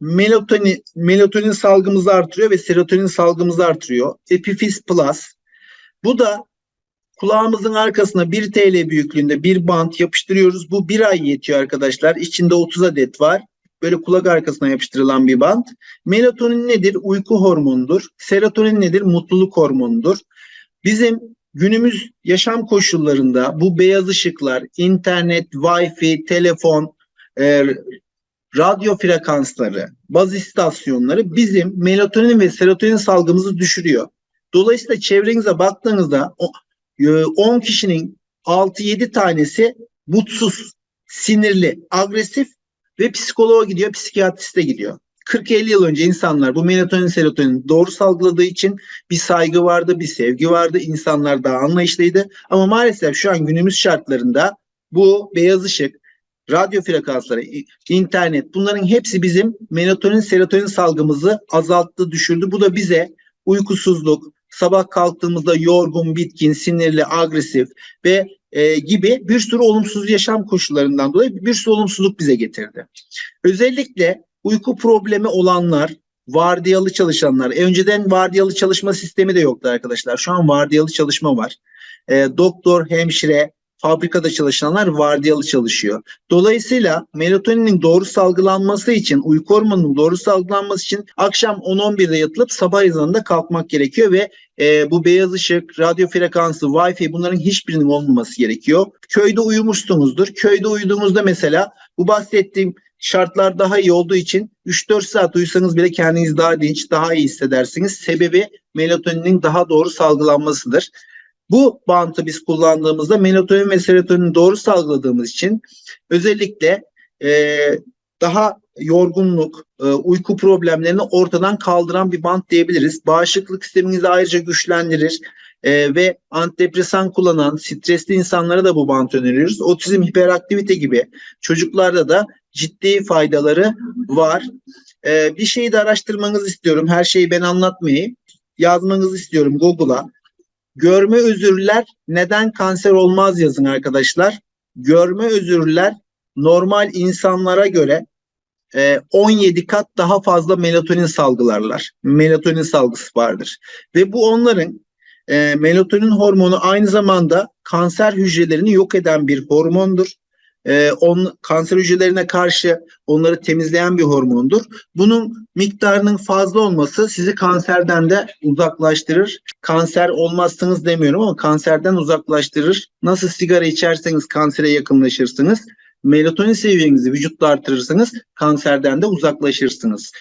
melatonin melatonin salgımızı artırıyor ve serotonin salgımızı artırıyor. Epifiz Plus. Bu da kulağımızın arkasına 1 TL büyüklüğünde bir bant yapıştırıyoruz. Bu bir ay yetiyor arkadaşlar. İçinde 30 adet var. Böyle kulak arkasına yapıştırılan bir bant. Melatonin nedir? Uyku hormonudur. Serotonin nedir? Mutluluk hormonudur. Bizim günümüz yaşam koşullarında bu beyaz ışıklar, internet, wifi, telefon, e, radyo frekansları, baz istasyonları bizim melatonin ve serotonin salgımızı düşürüyor. Dolayısıyla çevrenize baktığınızda o- e, 10 kişinin 6-7 tanesi mutsuz, sinirli, agresif ve psikoloğa gidiyor, psikiyatriste gidiyor. 40-50 yıl önce insanlar bu melatonin, serotonin doğru salgıladığı için bir saygı vardı, bir sevgi vardı. İnsanlar daha anlayışlıydı. Ama maalesef şu an günümüz şartlarında bu beyaz ışık, radyo frekansları, internet bunların hepsi bizim melatonin, serotonin salgımızı azalttı, düşürdü. Bu da bize uykusuzluk, sabah kalktığımızda yorgun, bitkin, sinirli, agresif ve e, gibi bir sürü olumsuz yaşam koşullarından dolayı bir sürü olumsuzluk bize getirdi. Özellikle uyku problemi olanlar, vardiyalı çalışanlar, e, önceden vardiyalı çalışma sistemi de yoktu arkadaşlar. Şu an vardiyalı çalışma var. E, doktor, hemşire, fabrikada çalışanlar vardiyalı çalışıyor. Dolayısıyla melatoninin doğru salgılanması için, uyku hormonunun doğru salgılanması için akşam 10-11'de yatılıp sabah ezanında kalkmak gerekiyor ve e, bu beyaz ışık, radyo frekansı, wifi bunların hiçbirinin olmaması gerekiyor. Köyde uyumuşsunuzdur. Köyde uyuduğunuzda mesela bu bahsettiğim şartlar daha iyi olduğu için 3-4 saat uyusanız bile kendinizi daha dinç, daha iyi hissedersiniz. Sebebi melatoninin daha doğru salgılanmasıdır. Bu bantı biz kullandığımızda melatonin ve serotonin doğru salgıladığımız için özellikle e, daha yorgunluk, e, uyku problemlerini ortadan kaldıran bir bant diyebiliriz. Bağışıklık sisteminizi ayrıca güçlendirir e, ve antidepresan kullanan stresli insanlara da bu bant öneriyoruz. Otizm, hiperaktivite gibi çocuklarda da ciddi faydaları var. E, bir şeyi de araştırmanızı istiyorum. Her şeyi ben anlatmayayım. Yazmanızı istiyorum Google'a. Görme özürler neden kanser olmaz yazın arkadaşlar. Görme özürler normal insanlara göre e, 17 kat daha fazla melatonin salgılarlar. Melatonin salgısı vardır. Ve bu onların e, melatonin hormonu aynı zamanda kanser hücrelerini yok eden bir hormondur. E, on, kanser hücrelerine karşı onları temizleyen bir hormondur. Bunun miktarının fazla olması sizi kanserden de uzaklaştırır. Kanser olmazsınız demiyorum ama kanserden uzaklaştırır. Nasıl sigara içerseniz kansere yakınlaşırsınız. Melatonin seviyenizi vücutta artırırsanız kanserden de uzaklaşırsınız.